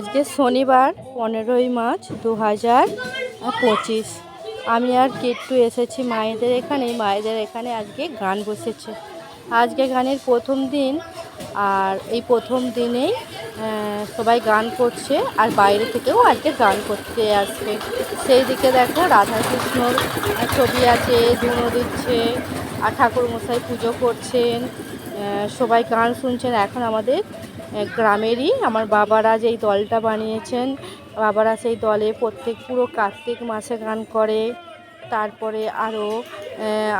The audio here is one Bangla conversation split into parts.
আজকে শনিবার, পনেরোই মার্চ দু হাজার পঁচিশ। আমি আর কিট্টু এসেছি মায়েদের এখানে মায়েদের এখানে আজকে গান বসেছে। আজকে গানের প্রথম দিন, আর এই প্রথম দিনেই সবাই গান করছে, আর বাইরে থেকেও আজকে গান করতে আসবে সেই দিকে দেখো রাধাকৃষ্ণর ছবি আছে, ধুনো দিচ্ছে, আর ঠাকুর মশাই পুজো করছেন সবাই গান শুনছেন। এখন আমাদের গ্রামেরই। আমার বাবারা যেই দলটা বানিয়েছেন বাবারা সেই দলে প্রত্যেক পুরো কার্তিক মাসে গান করে। তারপরে আরও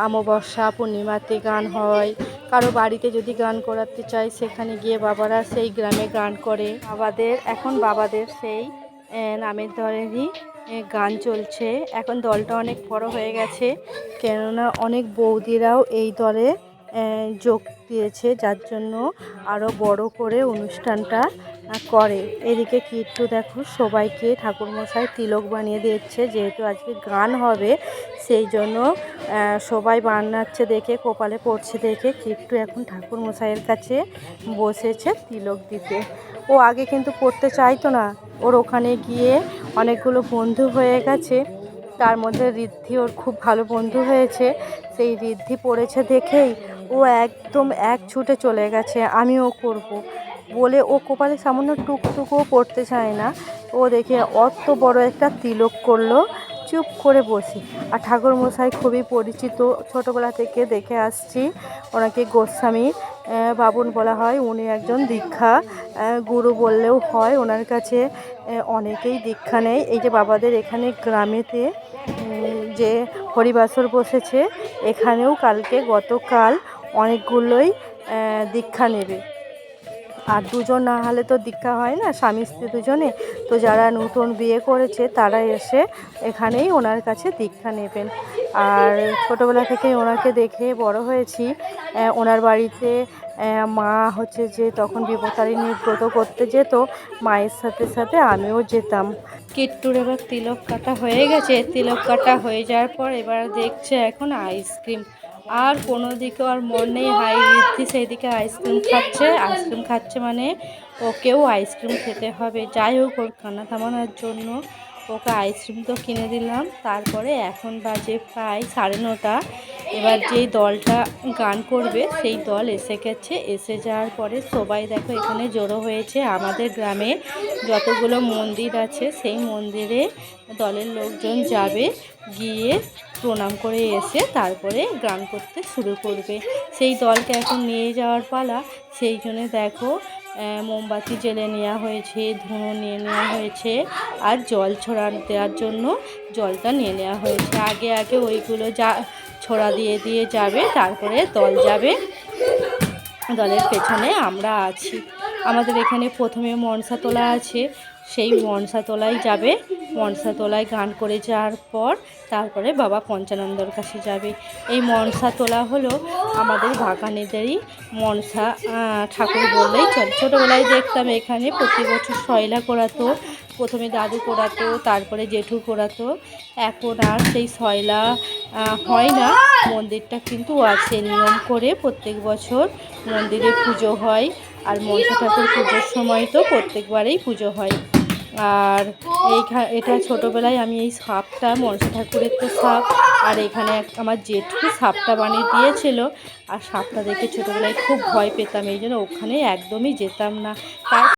অমাবস্যা পূর্ণিমাতে গান হয়। কারও বাড়িতে যদি গান করাতে চায় সেখানে গিয়ে বাবারা সেই গ্রামে গান করে। বাবাদের এখন বাবাদের সেই নামের আহ, গান চলছে। এখন দলটা অনেক বড় হয়ে গেছে। কেননা অনেক বৌদিরাও এই দলে যোগ দিয়েছে, যার জন্য আরও বড় করে অনুষ্ঠানটা করে। এদিকে কিট্টু দেখো, সবাইকে ঠাকুরমশাই তিলক বানিয়ে দিচ্ছে যেহেতু আজকে গান হবে, সেই জন্য সবাই বানাচ্ছে দেখে, কপালে পড়ছে দেখে। কিট্টু এখন ঠাকুরমশাইয়ের কাছে বসেছে তিলক দিতে। ও আগে কিন্তু পড়তে চাইতো না। ওর ওখানে গিয়ে অনেকগুলো বন্ধু হয়ে গেছে। তার মধ্যে ঋদ্ধি ওর খুব ভালো বন্ধু হয়েছে। সেই ঋদ্ধি পড়েছে দেখেই ও একদম এক ছুটে চলে গেছে আমিও করব। বলে ও কপালে সামান্য টুকটুকুও পড়তে চায় না। ও দেখে অত বড় একটা তিলক করল, চুপ করে বসি। আর ঠাকুর মশাই খুবই পরিচিত, ছোটোবেলা থেকে দেখে আসছি ওনাকে গোস্বামী। বাবুন বলা হয়, উনি একজন দীক্ষা গুরু বললেও হয়, ওনার কাছে অনেকেই দীক্ষা নেয়। এই যে বাবাদের এখানে গ্রামেতে যে হরিবাসর বসেছে, এখানেও কালকে গতকাল অনেকগুলোই দীক্ষা নেবে। আর দুজন না হলে তো দীক্ষা হয় না, স্বামী স্ত্রী দুজনে। তো যারা নতুন বিয়ে করেছে, তারা এসে এখানেই ওনার কাছে দীক্ষা নেবেন। আর ছোটোবেলা থেকেই ওনাকে দেখে বড় হয়েছি ওনার বাড়িতে মা হচ্ছে যে তখন বিপতারিণী ব্রত করতে যেত, মায়ের সাথে সাথে আমিও যেতাম। কিট্টুর এবার তিলক কাটা হয়ে গেছে। তিলক কাটা হয়ে যাওয়ার পর এবার দেখছে এখন আইসক্রিম। আর কোনো দিকে আর মন নেই, হাই দিচ্ছি সেই দিকে আইসক্রিম খাচ্ছে। আইসক্রিম খাচ্ছে মানে ওকেও আইসক্রিম খেতে হবে। যাই হোক, ওর কান্না থামানোর জন্য ওকে আইসক্রিম তো কিনে দিলাম। তারপরে এখন বাজে প্রায় সাড়ে নটা। এবার যেই দলটা গান করবে, সেই দল এসে গেছে। এসে যাওয়ার পরে সবাই দেখো এখানে জড়ো হয়েছে। আমাদের গ্রামে যতগুলো মন্দির আছে, সেই মন্দিরে দলের লোকজন যাবে, গিয়ে প্রণাম করে এসে তারপরে গান করতে শুরু করবে। সেই দলকে এখন নিয়ে যাওয়ার পালা। সেই জন্য দেখো মোমবাতি জেলে নেওয়া হয়েছে, ধুনো নিয়ে নেওয়া হয়েছে আর জল ছড়া দেওয়ার জন্য জলটা নিয়ে নেওয়া হয়েছে। আগে আগে ওইগুলো যা ছড়া দিয়ে দিয়ে যাবে, তারপরে দল যাবে। দলের পেছনে আমরা আছি। আমাদের এখানে প্রথমে মনসা তোলা আছে। সেই মনসা তোলায় যাবে। মনসা তোলায় গান করে যাওয়ার পর তারপরে বাবা পঞ্চানন্দর কাছে যাবে। এই মনসা তোলা হলো আমাদের বাগানেদেরই মনসা ঠাকুর বললেই চলে। ছোটোবেলায় দেখতাম এখানে প্রতি বছর শয়লা করাতো প্রথমে দাদু করাতো তারপরে জেঠু করাতো এখন আর সেই সয়লা হয় না। মন্দিরটা কিন্তু আছে নিয়ম করে প্রত্যেক বছর মন্দিরে পুজো হয়। আর মনসা ঠাকুর পুজোর সময় তো প্রত্যেকবারেই পুজো হয়। আর এইখা, এটা ছোটোবেলায় আমি এই সাপটা, মনসা ঠাকুরের তো সাপ। আর এখানে আমার জেঠু সাপটা বানিয়ে দিয়েছিল। আর সাপটা দেখে ছোটোবেলায় খুব ভয় পেতাম, এই জন্য ওখানে একদমই যেতাম না। তার